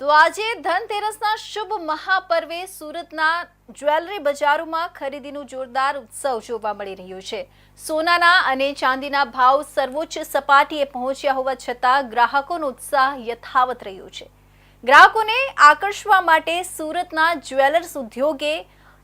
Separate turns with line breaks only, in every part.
તો આજે ધનતેરસના શુભ મહાપર્વે સુરતના જ્વેલરી બજારોમાં ખરીદીનું જોરદાર ઉત્સવ જોવા મળી રહ્યો છે. સોનાના અને ચાંદીના ભાવ સર્વોચ્ચ સપાટીએ પહોંચ્યા હોવા છતાં ગ્રાહકોનો ઉત્સાહ યથાવત રહ્યો છે. ગ્રાહકોને આકર્ષવા માટે સુરતના જ્વેલર્સ ઉદ્યોગે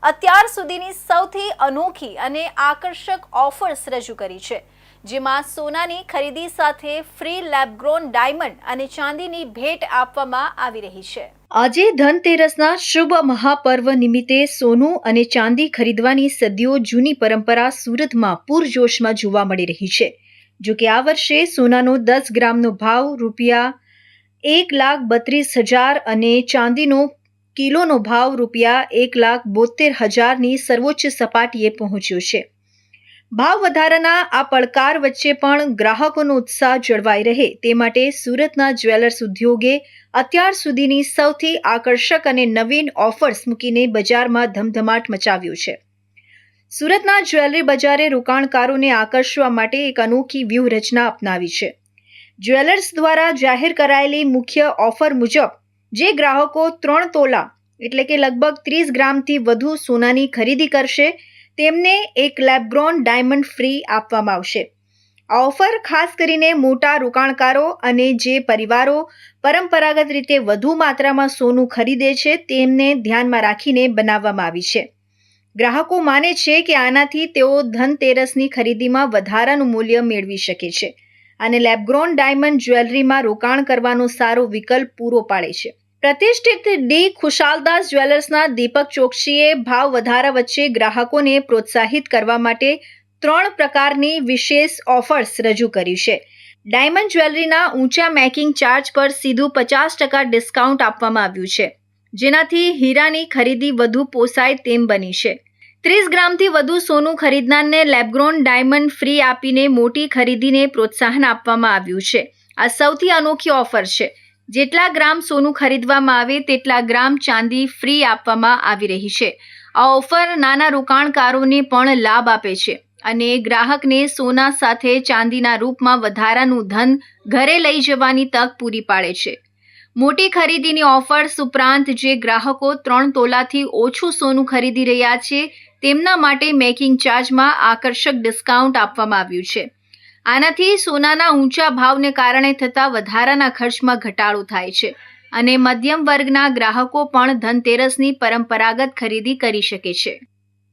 અત્યાર સુધીની સૌથી અનોખી અને આકર્ષક ઓફર્સ રજૂ કરી છે. જેમાં સોનાની ખરીદી સાથે ફ્રી લેબગ્રોન ડાયમંડ અને ચાંદીની ભેટ આપવામાં આવી રહી છે.
આજે ધનતેરસના શુભ મહાપર્વ નિમિત્તે સોનું અને ચાંદી ખરીદવાની સદીઓ જૂની પરંપરા સુરતમાં પૂરજોશમાં જોવા મળી રહી છે. જો કે આ વર્ષે સોનાનો દસ ગ્રામનો ભાવ રૂપિયા એક લાખ બત્રીસ હજાર અને ચાંદીનો કિલોનો ભાવ રૂપિયા એક લાખ બોતેર હજારની સર્વોચ્ચ સપાટીએ પહોંચ્યો છે. ભાવ વધારાના આ પડકાર વચ્ચે પણ ગ્રાહકોનો ઉત્સાહ જળવાઈ રહે. તે માટે સુરતના જ્વેલર્સ ઉદ્યોગે અત્યાર સુધીની સૌથી આકર્ષક અને નવીન ઓફર્સ મૂકીને બજારમાં ધમધમાટ મચાવ્યો છે. સુરતના જ્વેલરી બજારે રોકાણકારોને આકર્ષવા માટે એક અનોખી વ્યૂહરચના અપનાવી છે. જ્વેલર્સ દ્વારા જાહેર કરાયેલી મુખ્ય ઓફર મુજબ, જે ગ્રાહકો ત્રણ તોલા, એટલે કે લગભગ ત્રીસ ગ્રામથી વધુ સોનાની ખરીદી કરશે તેમને એક લેબગ્રોન ડાયમંડ ફ્રી આપવામાં આવશે. આ ઓફર ખાસ કરીને મોટા રોકાણકારો અને જે પરિવારો પરંપરાગત રીતે વધુ માત્રામાં સોનું ખરીદે છે તેમને ધ્યાનમાં રાખીને બનાવવામાં આવી છે. ગ્રાહકો માને છે કે આનાથી તેઓ ધનતેરસની ખરીદીમાં વધારાનું મૂલ્ય મેળવી શકે છે અને લેબગ્રોન ડાયમંડ જ્વેલરીમાં રોકાણ કરવાનો સારો વિકલ્પ પૂરો પાડે છે. પ્રતિષ્ઠિત ડી ખુશાલદાસ જ્વેલર્સના દીપક ચોકસીએ ભાવ વધારા વચ્ચે ગ્રાહકોને પ્રોત્સાહિત કરવા માટે ત્રણ પ્રકારની વિશેષ ઓફર્સ રજૂ કરી છે. ડાયમંડ જ્વેલરીના ઊંચા મેકિંગ ચાર્જ પર સીધું પચાસ ટકા ડિસ્કાઉન્ટ આપવામાં આવ્યું છે, જેનાથી હીરાની ખરીદી વધુ પોસાય તેમ બની છે. ત્રીસ ગ્રામથી વધુ સોનું ખરીદનારને લેબગ્રોન ડાયમંડ ફ્રી આપીને મોટી ખરીદીને પ્રોત્સાહન આપવામાં આવ્યું છે. આ સૌથી અનોખી ઓફર છે. જેટલા ગ્રામ સોનું ખરીદવામાં આવે તેટલા ગ્રામ ચાંદી ફ્રી આપવામાં આવી રહી છે. આ ઓફર નાના રોકાણકારોને પણ લાભ આપે છે અને ગ્રાહકને સોના સાથે ચાંદીના રૂપમાં વધારાનું ધન ઘરે લઈ જવાની તક પૂરી પાડે છે. મોટી ખરીદીની ઓફર્સ ઉપરાંત જે ગ્રાહકો ત્રણ તોલાથી ઓછું સોનું ખરીદી રહ્યા છે તેમના માટે મેકિંગ ચાર્જમાં આકર્ષક ડિસ્કાઉન્ટ આપવામાં આવ્યું છે. આનાથી સોનાના ઊંચા ભાવને કારણે થતા વધારાના ખર્ચમાં ઘટાડો થાય છે અને મધ્યમ વર્ગના ગ્રાહકો પણ ધનતેરસની પરંપરાગત ખરીદી કરી શકે છે.